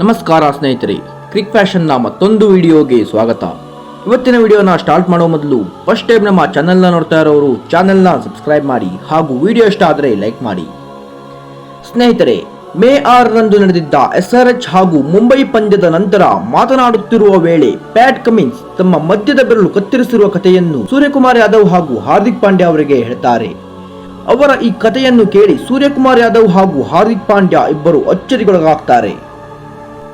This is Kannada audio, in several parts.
ನಮಸ್ಕಾರ ಸ್ನೇಹಿತರೆ ಕ್ರಿಕ್ ಫ್ಯಾಷನ್ನ ಮತ್ತೊಂದು ವಿಡಿಯೋಗೆ ಸ್ವಾಗತ. ಇವತ್ತಿನ ವಿಡಿಯೋನ ಸ್ಟಾರ್ಟ್ ಮಾಡೋ ಮೊದಲು ಫಸ್ಟ್ ಟೈಮ್ ನಮ್ಮ ಚಾನೆಲ್ನ ನೋಡ್ತಾ ಇರೋರು ಚಾನೆಲ್ನ ಸಬ್ಸ್ಕ್ರೈಬ್ ಮಾಡಿ ಹಾಗೂ ವಿಡಿಯೋ ಇಷ್ಟ ಆದರೆ ಲೈಕ್ ಮಾಡಿ. ಸ್ನೇಹಿತರೆ, ಮೇ ಆರರಂದು ನಡೆದಿದ್ದ ಎಸ್ಆರ್ಎಚ್ ಹಾಗೂ ಮುಂಬೈ ಪಂದ್ಯದ ನಂತರ ಮಾತನಾಡುತ್ತಿರುವ ವೇಳೆ ಪ್ಯಾಟ್ ಕಮಿನ್ಸ್ ತಮ್ಮ ಮಧ್ಯದ ಬೆರಳು ಕತ್ತರಿಸಿರುವ ಕಥೆಯನ್ನು ಸೂರ್ಯಕುಮಾರ್ ಯಾದವ್ ಹಾಗೂ ಹಾರ್ದಿಕ್ ಪಾಂಡ್ಯ ಅವರಿಗೆ ಹೇಳ್ತಾರೆ. ಅವರ ಈ ಕಥೆಯನ್ನು ಕೇಳಿ ಸೂರ್ಯಕುಮಾರ್ ಯಾದವ್ ಹಾಗೂ ಹಾರ್ದಿಕ್ ಪಾಂಡ್ಯ ಇಬ್ಬರು ಅಚ್ಚರಿಗೊಳಗಾಗ್ತಾರೆ.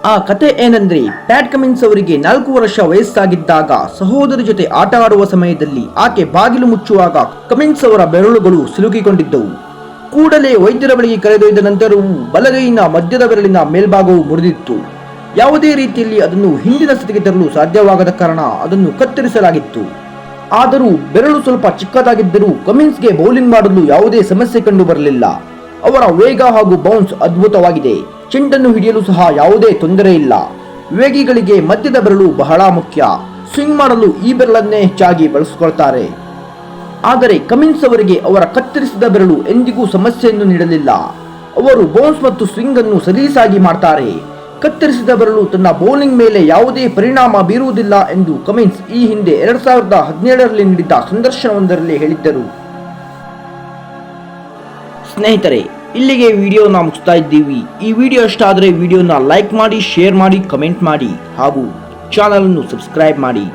ಆ ಕತೆ ಏನಂದ್ರೆ ಪ್ಯಾಟ್ ಕಮಿನ್ಸ್ ಅವರಿಗೆ ನಾಲ್ಕು ವರ್ಷ ವಯಸ್ಸಾಗಿದ್ದಾಗ ಸಹೋದರ ಜೊತೆ ಆಟ ಆಡುವ ಸಮಯದಲ್ಲಿ ಆಕೆ ಬಾಗಿಲು ಮುಚ್ಚುವಾಗ ಕಮಿನ್ಸ್ ಅವರ ಬೆರಳುಗಳು ಸಿಲುಕಿಕೊಂಡಿದ್ದವು. ಕೂಡಲೇ ವೈದ್ಯರ ಬಳಿಗೆ ಕರೆದೊಯ್ದ ನಂತರವೂ ಬಲಗೈನ ಮಧ್ಯದ ಬೆರಳಿನ ಮೇಲ್ಭಾಗವು ಮುರಿದಿತ್ತು. ಯಾವುದೇ ರೀತಿಯಲ್ಲಿ ಅದನ್ನು ಹಿಂದಿನ ಸ್ಥಿತಿಗೆ ತರಲು ಸಾಧ್ಯವಾಗದ ಕಾರಣ ಅದನ್ನು ಕತ್ತರಿಸಲಾಗಿತ್ತು. ಆದರೂ ಬೆರಳು ಸ್ವಲ್ಪ ಚಿಕ್ಕದಾಗಿದ್ದರೂ ಕಮಿನ್ಸ್ಗೆ ಬೌಲಿಂಗ್ ಮಾಡಲು ಯಾವುದೇ ಸಮಸ್ಯೆ ಕಂಡು ಬರಲಿಲ್ಲ ಅವರ ವೇಗ ಹಾಗೂ ಬೌನ್ಸ್ ಅದ್ಭುತವಾಗಿದೆ. ಚೆಂಡನ್ನು ಹಿಡಿಯಲು ಸಹ ಯಾವುದೇ ತೊಂದರೆ ಇಲ್ಲ. ವೇಗಿಗಳಿಗೆ ಮಧ್ಯದ ಬೆರಳು ಬಹಳ ಮುಖ್ಯ. ಸ್ವಿಂಗ್ ಮಾಡಲು ಈ ಬೆರಳನ್ನೇ ಹೆಚ್ಚಾಗಿ ಬಳಸಿಕೊಳ್ತಾರೆ. ಆದರೆ ಕಮಿನ್ಸ್ ಅವರಿಗೆ ಅವರ ಕತ್ತರಿಸಿದ ಬೆರಳು ಎಂದಿಗೂ ಸಮಸ್ಯೆಯನ್ನು ನೀಡಲಿಲ್ಲ. ಅವರು ಬೌನ್ಸ್ ಮತ್ತು ಸ್ವಿಂಗ್ ಅನ್ನು ಸಲೀಸಾಗಿ ಮಾಡ್ತಾರೆ. ಕತ್ತರಿಸಿದ ಬೆರಳು ತನ್ನ ಬೌಲಿಂಗ್ ಮೇಲೆ ಯಾವುದೇ ಪರಿಣಾಮ ಬೀರುವುದಿಲ್ಲ ಎಂದು ಕಮಿನ್ಸ್ ಈ ಹಿಂದೆ ಎರಡ್ ಸಾವಿರದ ಹದಿನೇಳರಲ್ಲಿ ನೀಡಿದ್ದ ಸಂದರ್ಶನವೊಂದರಲ್ಲಿ ಹೇಳಿದ್ದರು. ಸ್ನೇಹಿತರೆ ಇಲ್ಲಿಗೆ ವಿಡಿಯೋನ ಮುಗಿಸ್ತಾ ಇದ್ದೀವಿ. ಈ ವಿಡಿಯೋ ಇಷ್ಟ ಆದರೆ ವಿಡಿಯೋನ ಲೈಕ್ ಮಾಡಿ ಶೇರ್ ಮಾಡಿ ಕಮೆಂಟ್ ಮಾಡಿ ಹಾಗೂ ಚಾನಲನ್ನು ಸಬ್ಸ್ಕ್ರೈಬ್ ಮಾಡಿ.